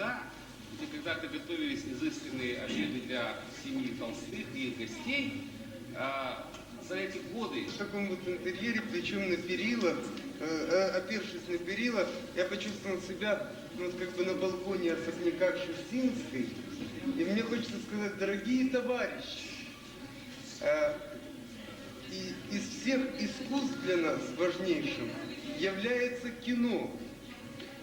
года, где когда-то готовились изысканные обеды для семьи Толстых и их гостей, а, за эти годы В таком вот интерьере, причем на перила, э, э, опершись на перила, я почувствовал себя ну, вот как бы на балконе особняка Шерстинской. И мне хочется сказать, дорогие товарищи, э, и из всех искусств для нас важнейшим является кино.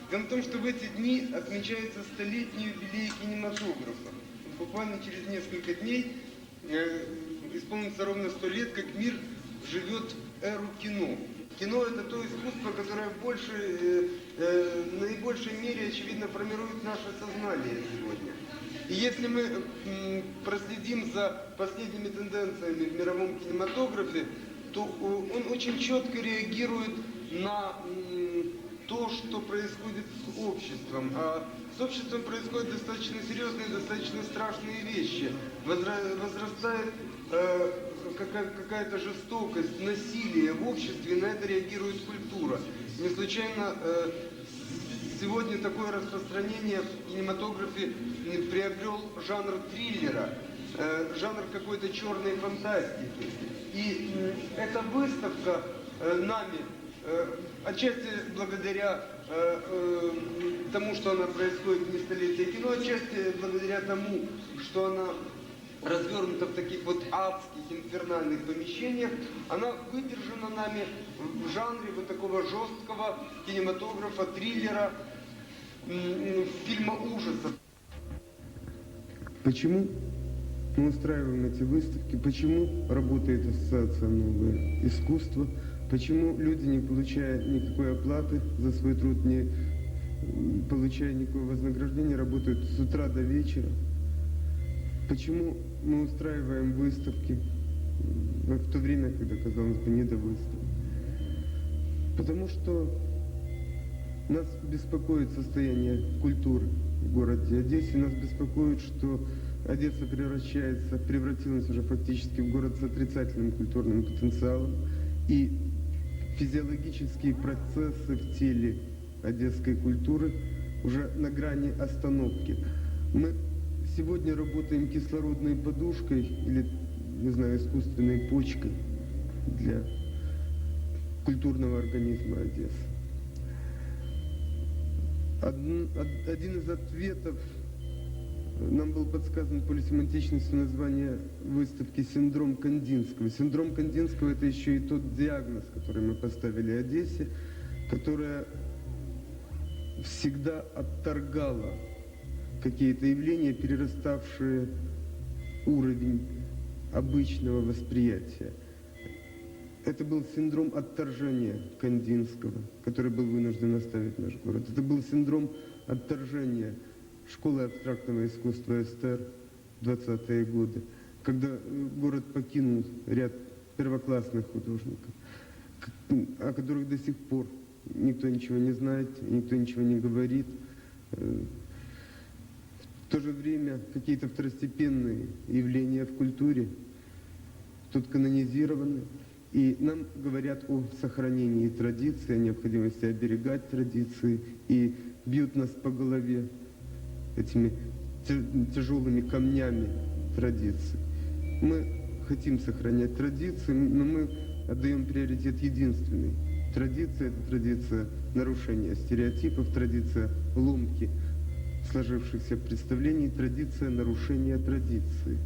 Дело в том, что в эти дни отмечается столетний юбилей кинематографа. Буквально через несколько дней э, исполнится ровно сто лет, как мир живет эру кино. Кино это то искусство, которое в большей, э, э, наибольшей мере, очевидно, формирует наше сознание сегодня. И если мы м, проследим за последними тенденциями в мировом кинематографе, то э, он очень четко реагирует на м, то, что происходит с обществом. А с обществом происходят достаточно серьезные, достаточно страшные вещи. Возра- возрастает э, какая- какая-то жестокость, насилие в обществе, на это реагирует культура. Не случайно э, сегодня такое распространение в кинематографе приобрел жанр триллера, э, жанр какой-то черной фантастики. И м, эта выставка э, нами, э, отчасти благодаря э, э, тому, что она происходит не столетие кино, отчасти благодаря тому, что она развернута в таких вот адских, инфернальных помещениях, она выдержана нами в жанре вот такого жесткого кинематографа, триллера, фильма ужасов. Почему мы устраиваем эти выставки? Почему работает ассоциация «Новое искусство»? Почему люди, не получая никакой оплаты за свой труд, не получая никакого вознаграждения, работают с утра до вечера? Почему мы устраиваем выставки в то время, когда, казалось бы, не до выставок? Потому что нас беспокоит состояние культуры в городе Одессе. Нас беспокоит, что Одесса превращается, превратилась уже фактически в город с отрицательным культурным потенциалом. И физиологические процессы в теле одесской культуры уже на грани остановки. Мы сегодня работаем кислородной подушкой или, не знаю, искусственной почкой для культурного организма Одессы. Один, од- один из ответов нам был подсказан полисемантичностью названия выставки «Синдром Кандинского». Синдром Кандинского – это еще и тот диагноз, который мы поставили Одессе, которая всегда отторгала какие-то явления, перераставшие уровень обычного восприятия. Это был синдром отторжения Кандинского, который был вынужден оставить наш город. Это был синдром отторжения школы абстрактного искусства СТР в 20-е годы, когда э, город покинул ряд первоклассных художников, о которых до сих пор никто ничего не знает, никто ничего не говорит. Э, В то же время какие-то второстепенные явления в культуре тут канонизированы. И нам говорят о сохранении традиций, о необходимости оберегать традиции и бьют нас по голове этими тя- тяжелыми камнями традиций. Мы хотим сохранять традиции, но мы отдаем приоритет единственной. Традиция – это традиция нарушения стереотипов, традиция ломки сложившихся представлений, традиция нарушения традиции.